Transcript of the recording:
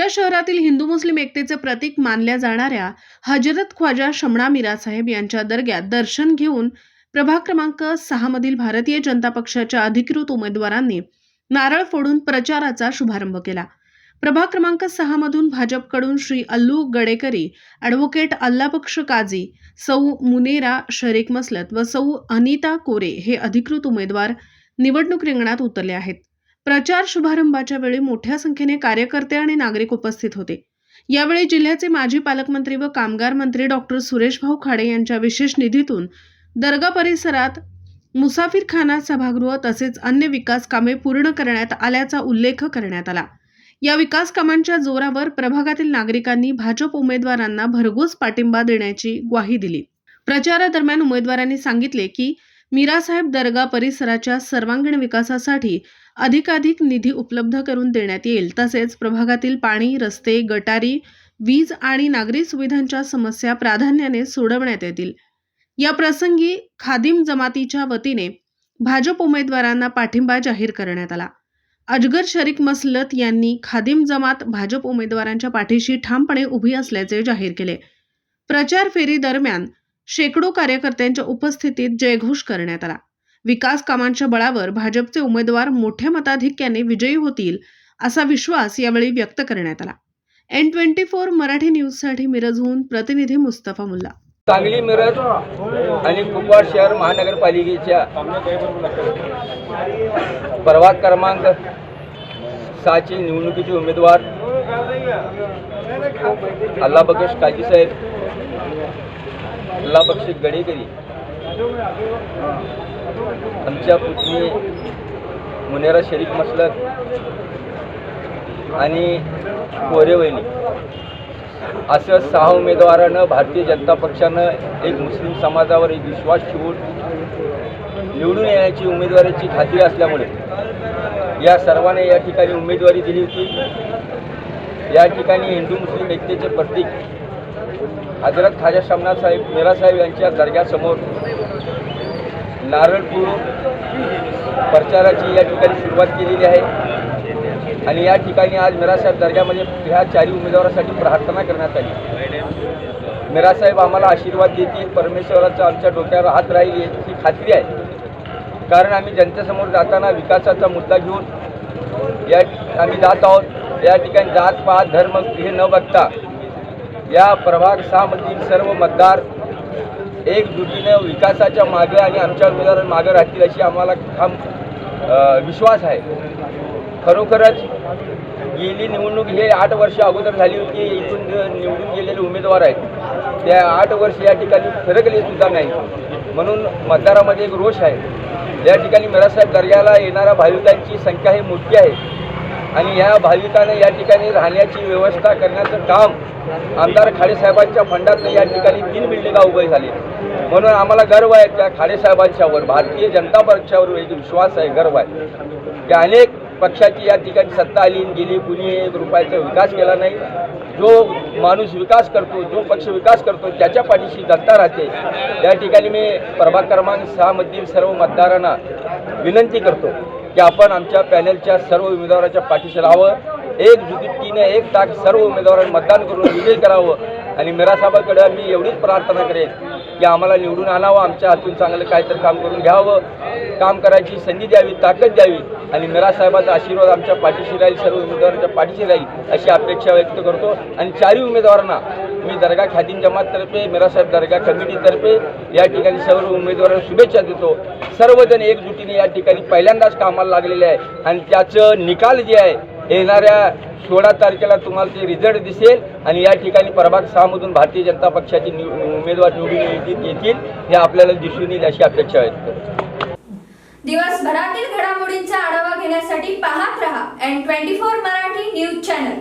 मिरज शहरातील हिंदू मुस्लिम एकतेचे प्रतीक मानल्या जाणाऱ्या हजरत ख्वाजा शमणा मिरासाहेब यांच्या दर्ग्यात दर्शन घेऊन प्रभाग क्रमांक सहा मधील भारतीय जनता पक्षाच्या अधिकृत उमेदवारांनी नारळ फोडून प्रचाराचा शुभारंभ केला. प्रभाग क्रमांक सहा मधून भाजपकडून श्री अल्लू गडेकरी ॲडव्होकेट अल्लापक्ष काझी सौ मुनेरा शरीक मसलत व सौ अनिता कोरे हे अधिकृत उमेदवार निवडणूक रिंगणात उतरले आहेत. प्रचार शुभारंभाच्या वेळी मोठ्या संख्येने कार्यकर्ते आणि नागरिक उपस्थित होते. यावेळी जिल्ह्याचे माजी पालकमंत्री व कामगार मंत्री डॉक्टर सुरेशभाऊ खाडे यांच्या विशेष निधीतून दर्गा परिसरात मुसाफिरखाना सभागृह तसेच अन्य विकास कामे पूर्ण करण्यात आल्याचा उल्लेख करण्यात आला. या विकास कामांच्या जोरावर प्रभागातील नागरिकांनी भाजप उमेदवारांना भरघोस पाठिंबा देण्याची ग्वाही दिली. प्रचारादरम्यान उमेदवारांनी सांगितले की मीरासाहेब दर्गा परिसराच्या सर्वांगीण विकासासाठी अधिकाधिक निधी उपलब्ध करून देण्यात येईल. तसेच प्रभागातील पाणी रस्ते गटारी वीज आणि नागरी सुविधांच्या समस्या प्राधान्याने सोडवण्यात येतील. या प्रसंगी खादिम जमातीच्या वतीने भाजप उमेदवारांना पाठिंबा जाहीर करण्यात आला. अजगर शरीक मसलत यांनी खादिम जमात भाजप उमेदवारांच्या पाठीशी ठामपणे उभी असल्याचे जाहीर केले. प्रचार फेरी दरम्यान शेकडो कार्यकर्त्यांच्या उपस्थितीत जयघोष करण्यात आला. विकास कामांच्या बळावर भाजपचे उमेदवार मोठ्या मताधिक्याने विजयी होतील असा विश्वास यावेळी व्यक्त करण्यात आला. एन ट्वेंटी फोर मराठी न्यूजसाठी मिरजहून प्रतिनिधी मुस्तफा मुल्ला. सांगली मिरज आणि कुपवाड शहर महानगरपालिकेच्या प्रभाग क्रमांक सहाचे निवडणुकीचे उमेदवार अल्ला बकश काजी साहेब अल्ला बक्षी गडेकरी. आमच्या पुतणी मुनेरा शरीफ मसलत आणि कोरे वहिनी. असं सहा उमेदवारानं भारतीय जनता पक्षानं एक मुस्लिम समाजावर एक विश्वास ठेवून निवडून येण्याची उमेदवारीची खात्री असल्यामुळे या सर्वांना या ठिकाणी उमेदवारी दिली होती. या ठिकाणी हिंदू मुस्लिम एकतेचे प्रतीक हजरत खाजा शामनाथ साहेब मेरा साहेब यांच्या दर्ग्यासमोर नारळपूर प्रचाराची या ठिकाणी सुरुवात केलेली आहे. आणि या ठिकाणी आज मिरासाहेब दर्ग्यामध्ये ह्या चारी उमेदवारासाठी प्रार्थना करण्यात आली. मिरासाहेब आम्हाला आशीर्वाद देतील परमेश्वराचा आमच्या डोक्यावर हात राहील याची खात्री आहे. कारण आम्ही जनतेसमोर जाताना विकासाचा मुद्दा घेऊन या आम्ही जात आहोत. या ठिकाणी जात पात धर्म हे न बघता या प्रभाग सहामधील सर्व मतदार एकजुटीनं विकासाच्या मागे आणि आमच्या उमेदवार मागे राहतील अशी आम्हाला ठाम विश्वास आहे. खरोखरच गेली निवडणूक हे आठ वर्ष अगोदर झाली होती इथून निवडून गेलेले उमेदवार आहेत त्या आठ वर्ष या ठिकाणी फिरकले सुद्धा नाही. म्हणून मतदारामध्ये एक रोष आहे. या ठिकाणी मिरासाहेब दर्ग्याला येणाऱ्या भाविकांची संख्या ही मोठी आहे. आणि या भाविकाने या ठिकाणी राहण्याची व्यवस्था करण्याचं काम आमदार खाडेसाहेबांच्या फंडातनं या ठिकाणी तीन बिल्डिंगा उभे झाले. म्हणून आम्हाला गर्व आहे त्या खाडेसाहेबांच्यावर भारतीय जनता पक्षावर एक विश्वास आहे गर्व आहे. की अनेक पक्षाची या ठिकाणी सत्ता आली गेली कुणी एक रुपयाचा विकास केला नाही. जो माणूस विकास करतो जो पक्ष विकास करतो त्याच्या पाठीशी जनता राहते. या ठिकाणी मी प्रभाग क्रमांक सहामधील सर्व मतदारांना विनंती करतो. की आपण आमच्या पॅनलच्या सर्व उमेदवाराच्या पाठीशी राहावं एकजुटीने एक टाक सर्व उमेदवारांनी मतदान करून विजय करावं. आणि मिरासाहेबाकडे मी एवढीच प्रार्थना करेन की आम्हाला निवडून आणावं आमच्या हातून चांगलं काहीतरी काम करून घ्यावं. काम करायची संधी द्यावी ताकद द्यावी. आणि मिरासाहेबाचा आशीर्वाद आमच्या पाठीशी राहील सर्व उमेदवारांच्या पाठीशी राहील अशी अपेक्षा व्यक्त करतो. आणि चारही उमेदवारांना मी दर्गा खादीम जमाततर्फे मिरासाहेब दर्गा कमिटीतर्फे या ठिकाणी सर्व उमेदवारांना शुभेच्छा देतो. सर्वजण एकजुटीने या ठिकाणी पहिल्यांदाच कामाला लागलेले आहे. आणि त्याचं निकाल जे आहे येणाऱ्या सोळा तारखेला तुम्हाला ते रिझल्ट दिसेल. आणि या ठिकाणी प्रभाग सहामधून भारतीय जनता पक्षाचे निव उमेदवार निवडून येतील येतील हे आपल्याला दिसून येईल अशी अपेक्षा आहे दिवसभरातील घडामोडींचा आढावा घेण्यासाठी पाहत रहा N twenty four Marathi news channel